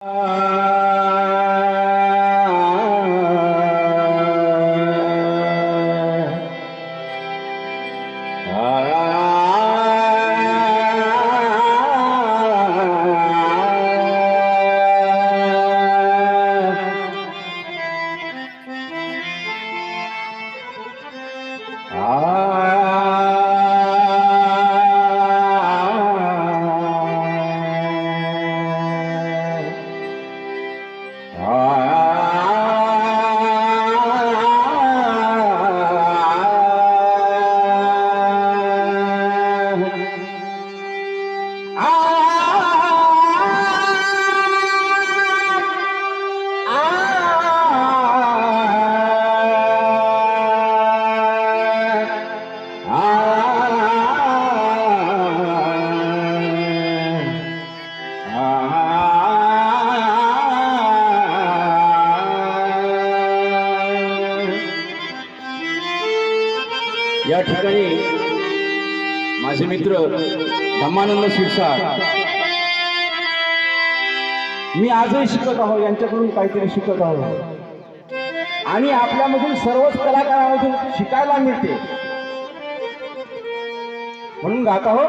아, 아, 아, 아. या ठिकाणी माझे मित्र धम्मानंद शिरसाट मी आजही शिकत आहो यांच्याकडून काहीतरी शिकत आहो आणि आपल्यामधून सर्वच कलाकारांमधून शिकायला मिळते. म्हणून गात आहो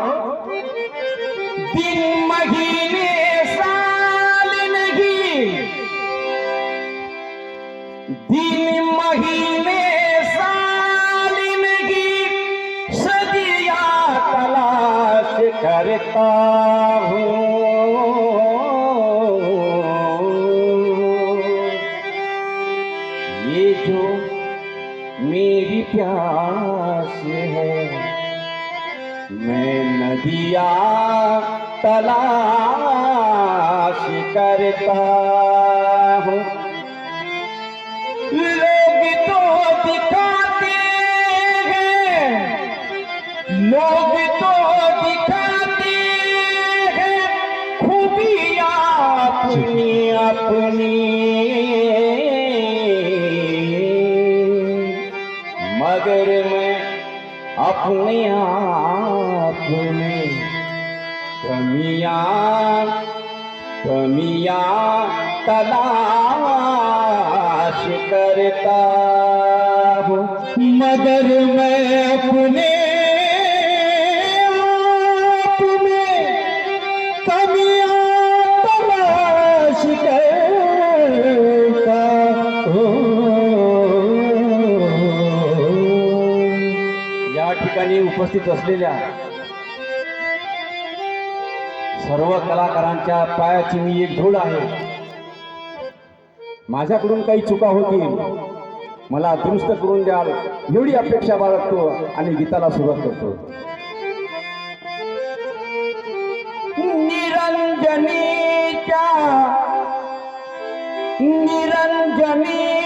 प्यास है। मैं नदिया तलाश करता हूँ। लोग तो दिखाते हैं। लोग तो दिखाते हैं। खूबियाँ अपनी अपनी मगर मैं अपने आप में। कमियां कमियां तलाश करता हूँ। मगर मैं अपने ठिकाणी उपस्थित असलेल्या सर्व कलाकारांच्या पायाची मी एक धूळ आहे. माझ्याकडून काही चुका होतील. मला दुरुस्त करून द्याल. एवढी अपेक्षा बाळगतो आणि गीताला सुरुवात करतो. निरंजनीच्या निरंजनी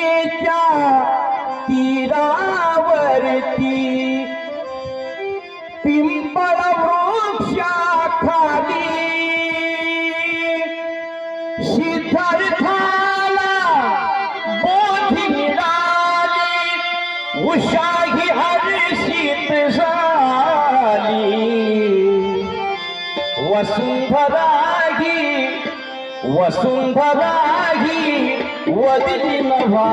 उषाही हर्षित झाली. वसुंधराही वसुंधराही वदली नवा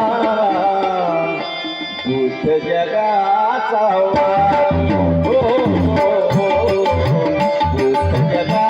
बुद्ध जगाचा वारी. हो हो हो, हो. बुद्ध जगा